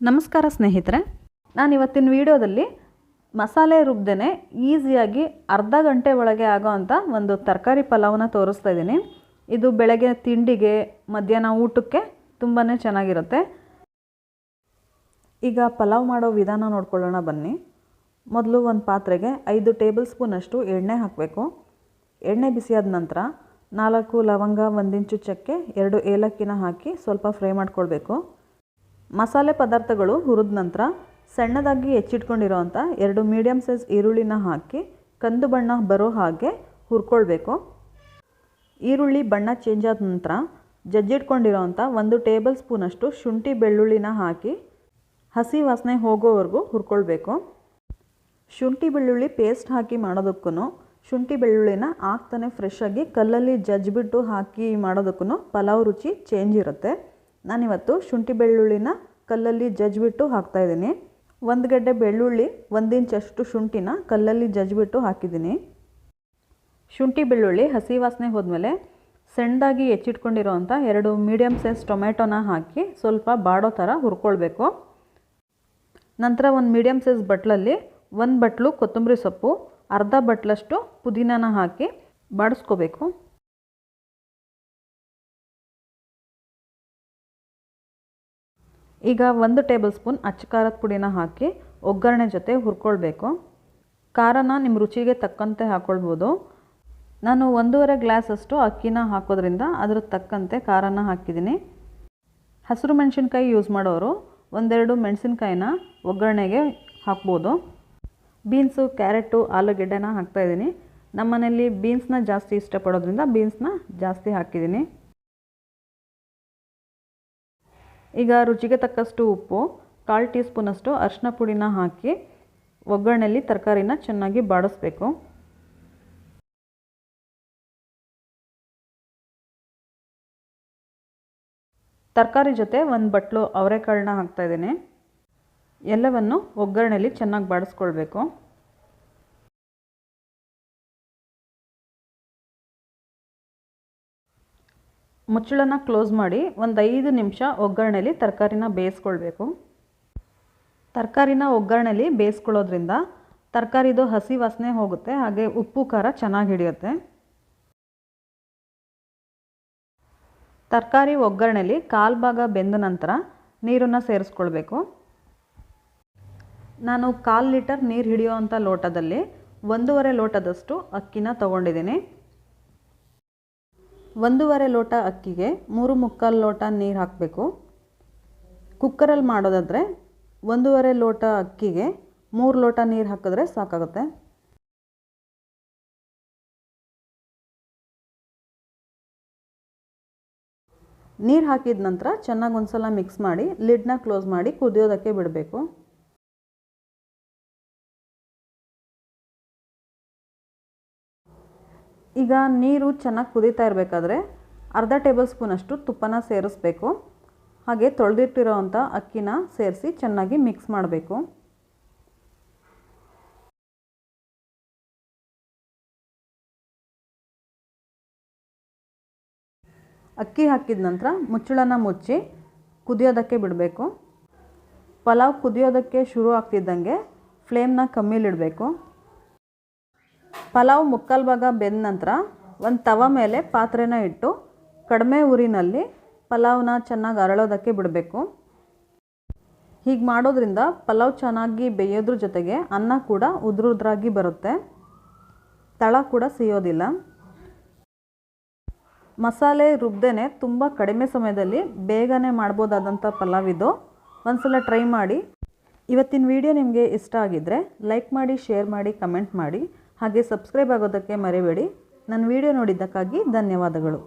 ನಮಸ್ಕಾರ ಸ್ನೇಹಿತರೆ ನಾನು ಇವತ್ತಿನ ವಿಡಿಯೋದಲ್ಲಿ ಮಸಾಲೆ ರುಬ್ಬದೇ ಈಸಿಯಾಗಿ ಅರ್ಧ ಗಂಟೆ ಒಳಗೆ ಆಗೋ ಅಂಥ ಒಂದು ತರಕಾರಿ ಪಲಾವನ್ನ ತೋರಿಸ್ತಾ ಇದ್ದೀನಿ. ಇದು ಬೆಳಗ್ಗೆ ತಿಂಡಿಗೆ, ಮಧ್ಯಾಹ್ನ ಊಟಕ್ಕೆ ತುಂಬಾ ಚೆನ್ನಾಗಿರುತ್ತೆ. ಈಗ ಪಲಾವ್ ಮಾಡೋ ವಿಧಾನ ನೋಡ್ಕೊಳ್ಳೋಣ ಬನ್ನಿ. ಮೊದಲು ಒಂದು ಪಾತ್ರೆಗೆ ಐದು ಟೇಬಲ್ ಸ್ಪೂನಷ್ಟು ಎಣ್ಣೆ ಹಾಕಬೇಕು. ಎಣ್ಣೆ ಬಿಸಿಯಾದ ನಂತರ ನಾಲ್ಕು ಲವಂಗ ಒಂದಿಂಚು ಚಕ್ಕೆ, ಎರಡು ಏಲಕ್ಕಿನ ಹಾಕಿ ಸ್ವಲ್ಪ ಫ್ರೈ ಮಾಡ್ಕೊಳ್ಬೇಕು. ಮಸಾಲೆ ಪದಾರ್ಥಗಳು ಹುರಿದ ನಂತರ ಸಣ್ಣದಾಗಿ ಹೆಚ್ಚಿಟ್ಕೊಂಡಿರೋವಂಥ ಎರಡು ಮೀಡಿಯಮ್ ಸೈಜ್ ಈರುಳ್ಳಿನ ಹಾಕಿ ಕಂದು ಬಣ್ಣ ಬರೋ ಹಾಗೆ ಹುರ್ಕೊಳ್ಬೇಕು. ಈರುಳ್ಳಿ ಬಣ್ಣ ಚೇಂಜ್ ಆದ ನಂತರ ಜಜ್ಜಿಟ್ಕೊಂಡಿರೋವಂಥ ಒಂದು ಟೇಬಲ್ ಸ್ಪೂನಷ್ಟು ಶುಂಠಿ ಬೆಳ್ಳುಳ್ಳಿನ ಹಾಕಿ ಹಸಿ ವಾಸನೆ ಹೋಗೋವರೆಗೂ ಹುರ್ಕೊಳ್ಬೇಕು. ಶುಂಠಿ ಬೆಳ್ಳುಳ್ಳಿ ಪೇಸ್ಟ್ ಹಾಕಿ ಮಾಡೋದಕ್ಕೂ ಶುಂಠಿ ಬೆಳ್ಳುಳ್ಳಿನ ಹಾಕ್ತಾನೆ ಫ್ರೆಶ್ ಆಗಿ ಕಲ್ಲಲ್ಲಿ ಜಜ್ಜಿಬಿಟ್ಟು ಹಾಕಿ ಮಾಡೋದಕ್ಕೂ ಪಲಾವ್ ರುಚಿ ಚೇಂಜ್ ಇರುತ್ತೆ. ನಾನಿವತ್ತು ಶುಂಠಿ ಬೆಳ್ಳುಳ್ಳಿನ ಕಲ್ಲಲ್ಲಿ ಜಜ್ಜಿಬಿಟ್ಟು ಹಾಕ್ತಾಯಿದ್ದೀನಿ ಒಂದು ಗಡ್ಡೆ ಬೆಳ್ಳುಳ್ಳಿ, ಒಂದು ಇಂಚಷ್ಟು ಶುಂಠಿನ ಕಲ್ಲಲ್ಲಿ ಜಜ್ಜಿಬಿಟ್ಟು ಹಾಕಿದ್ದೀನಿ. ಶುಂಠಿ ಬೆಳ್ಳುಳ್ಳಿ ಹಸಿ ವಾಸನೆ ಹೋದ್ಮೇಲೆ ಸಣ್ಣದಾಗಿ ಹೆಚ್ಚಿಟ್ಕೊಂಡಿರೋವಂಥ ಎರಡು ಮೀಡಿಯಮ್ ಸೈಜ್ ಟೊಮೆಟೊನ ಹಾಕಿ ಸ್ವಲ್ಪ ಬಾಡೋ ಥರ ಹುರ್ಕೊಳ್ಬೇಕು. ನಂತರ ಒಂದು ಮೀಡಿಯಮ್ ಸೈಜ್ ಬಟ್ಲಲ್ಲಿ ಒಂದು ಬಟ್ಲು ಕೊತ್ತಂಬರಿ ಸೊಪ್ಪು, ಅರ್ಧ ಬಟ್ಲಷ್ಟು ಪುದೀನಾನ ಹಾಕಿ ಬಾಡಿಸ್ಕೋಬೇಕು. ಈಗ ಒಂದು ಟೇಬಲ್ ಸ್ಪೂನ್ ಅಚ್ಚ ಖಾರದ ಪುಡಿನ ಹಾಕಿ ಒಗ್ಗರಣೆ ಜೊತೆ ಹುರ್ಕೊಳ್ಬೇಕು. ಖಾರನ ನಿಮ್ಮ ರುಚಿಗೆ ತಕ್ಕಂತೆ ಹಾಕ್ಕೊಳ್ಬೋದು ನಾನು ಒಂದೂವರೆ ಗ್ಲಾಸಷ್ಟು ಅಕ್ಕಿನ ಹಾಕೋದ್ರಿಂದ ಅದ್ರ ತಕ್ಕಂತೆ ಖಾರನ ಹಾಕಿದ್ದೀನಿ. ಹಸಿರು ಮೆಣಸಿನ್ಕಾಯಿ ಯೂಸ್ ಮಾಡೋರು ಒಂದೆರಡು ಮೆಣಸಿನ್ಕಾಯಿನ ಒಗ್ಗರಣೆಗೆ ಹಾಕ್ಬೋದು. ಬೀನ್ಸು, ಕ್ಯಾರೆಟು, ಆಲೂಗೆಡ್ಡೆನ ಹಾಕ್ತಾಯಿದ್ದೀನಿ ನಮ್ಮ ಮನೇಲಿ ಬೀನ್ಸ್ನ ಜಾಸ್ತಿ ಇಷ್ಟಪಡೋದ್ರಿಂದ ಬೀನ್ಸ್ನ ಜಾಸ್ತಿ ಹಾಕಿದ್ದೀನಿ. ಈಗ ರುಚಿಗೆ ತಕ್ಕಷ್ಟು ಉಪ್ಪು, ಕಾಲು ಟೀ ಸ್ಪೂನಷ್ಟು ಅರಿಶಿನ ಪುಡಿನ ಹಾಕಿ ಒಗ್ಗರಣೆಯಲ್ಲಿ ತರಕಾರಿನ ಚೆನ್ನಾಗಿ ಬಾಡಿಸ್ಬೇಕು. ತರಕಾರಿ ಜೊತೆ ಒಂದು ಬಟ್ಲು ಅವರೆಕಾಳನ್ನ ಹಾಕ್ತಾಯಿದ್ದೀನಿ ಎಲ್ಲವನ್ನು ಒಗ್ಗರಣೆಯಲ್ಲಿ ಚೆನ್ನಾಗಿ ಬಾಡಿಸ್ಕೊಳ್ಬೇಕು. ಮುಚ್ಚಳನ ಕ್ಲೋಸ್ ಮಾಡಿ ಒಂದು ಐದು ನಿಮಿಷ ಒಗ್ಗರಣೆಯಲ್ಲಿ ತರಕಾರಿನ ಬೇಯಿಸ್ಕೊಳ್ಬೇಕು. ತರಕಾರಿನ ಒಗ್ಗರಣೆಯಲ್ಲಿ ಬೇಯಿಸ್ಕೊಳ್ಳೋದ್ರಿಂದ ತರಕಾರಿದು ಹಸಿ ವಾಸನೆ ಹೋಗುತ್ತೆ, ಹಾಗೆ ಉಪ್ಪು, ಖಾರ ಚೆನ್ನಾಗಿ ಹಿಡಿಯುತ್ತೆ. ತರಕಾರಿ ಒಗ್ಗರಣೆಯಲ್ಲಿ ಕಾಲು ಭಾಗ ಬೆಂದ ನಂತರ ನೀರನ್ನು ಸೇರಿಸ್ಕೊಳ್ಬೇಕು. ನಾನು ಕಾಲು ಲೀಟರ್ ನೀರು ಹಿಡಿಯುವಂಥ ಲೋಟದಲ್ಲಿ ಒಂದೂವರೆ ಲೋಟದಷ್ಟು ಅಕ್ಕಿನ ತೊಗೊಂಡಿದ್ದೀನಿ. ಒಂದೂವರೆ ಲೋಟ ಅಕ್ಕಿಗೆ ಮೂರು ಮುಕ್ಕಾಲು ಲೋಟ ನೀರು ಹಾಕಬೇಕು. ಕುಕ್ಕರಲ್ಲಿ ಮಾಡೋದಾದರೆ ಒಂದೂವರೆ ಲೋಟ ಅಕ್ಕಿಗೆ ಮೂರು ಲೋಟ ನೀರು ಹಾಕಿದ್ರೆ ಸಾಕಾಗುತ್ತೆ. ನೀರು ಹಾಕಿದ ನಂತರ ಚೆನ್ನಾಗಿ ಒಂದ್ಸಲ ಮಿಕ್ಸ್ ಮಾಡಿ ಲಿಡ್ನ ಕ್ಲೋಸ್ ಮಾಡಿ ಕುದಿಯೋದಕ್ಕೆ ಬಿಡಬೇಕು. ಈಗ ನೀರು ಚೆನ್ನಾಗಿ ಕುದೀತಾ ಇರಬೇಕಾದ್ರೆ ಅರ್ಧ ಟೇಬಲ್ ಸ್ಪೂನಷ್ಟು ತುಪ್ಪನ ಸೇರಿಸ್ಬೇಕು. ಹಾಗೆ ತೊಳೆದಿಟ್ಟಿರೋ ಅಂಥ ಅಕ್ಕಿನ ಸೇರಿಸಿ ಚೆನ್ನಾಗಿ ಮಿಕ್ಸ್ ಮಾಡಬೇಕು. ಅಕ್ಕಿ ಹಾಕಿದ ನಂತರ ಮುಚ್ಚಳನ ಮುಚ್ಚಿ ಕುದಿಯೋದಕ್ಕೆ ಬಿಡಬೇಕು. ಪಲಾವ್ ಕುದಿಯೋದಕ್ಕೆ ಶುರು ಆಗ್ತಿದ್ದಂಗೆ ಫ್ಲೇಮ್ನ ಕಮ್ಮಿಲಿಡಬೇಕು. ಪಲಾವ್ ಮುಕ್ಕಲ್ ಭಾಗ ಬೆಂದ ನಂತರ ಒಂದು ತವ ಮೇಲೆ ಪಾತ್ರೆನ ಇಟ್ಟು ಕಡಿಮೆ ಉರಿನಲ್ಲಿ ಪಲಾವ್ನ ಚೆನ್ನಾಗಿ ಅರಳೋದಕ್ಕೆ ಬಿಡಬೇಕು. ಹೀಗೆ ಮಾಡೋದ್ರಿಂದ ಪಲಾವ್ ಚೆನ್ನಾಗಿ ಬೇಯೋದ್ರ ಜೊತೆಗೆ ಅನ್ನ ಕೂಡ ಉದ್ರುದ್ರಾಗಿ ಬರುತ್ತೆ. ತಳ ಕೂಡ ಸಿಯೋದಿಲ್ಲ. ಮಸಾಲೆ ರುಬ್ದೇನೆ ತುಂಬ ಕಡಿಮೆ ಸಮಯದಲ್ಲಿ ಬೇಗನೆ ಮಾಡ್ಬೋದಾದಂಥ ಪಲಾವ್ ಇದು. ಒಂದ್ಸಲ ಟ್ರೈ ಮಾಡಿ. ಇವತ್ತಿನ ವಿಡಿಯೋ ನಿಮಗೆ ಇಷ್ಟ ಆಗಿದ್ದರೆ ಲೈಕ್ ಮಾಡಿ, ಶೇರ್ ಮಾಡಿ, ಕಮೆಂಟ್ ಮಾಡಿ. ಹಾಗೆ ಸಬ್ಸ್ಕ್ರೈಬ್ ಆಗೋದಕ್ಕೆ ಮರೆಯಬೇಡಿ ನನ್ನ ವಿಡಿಯೋ ನೋಡಿದ್ದಕ್ಕಾಗಿ ಧನ್ಯವಾದಗಳು.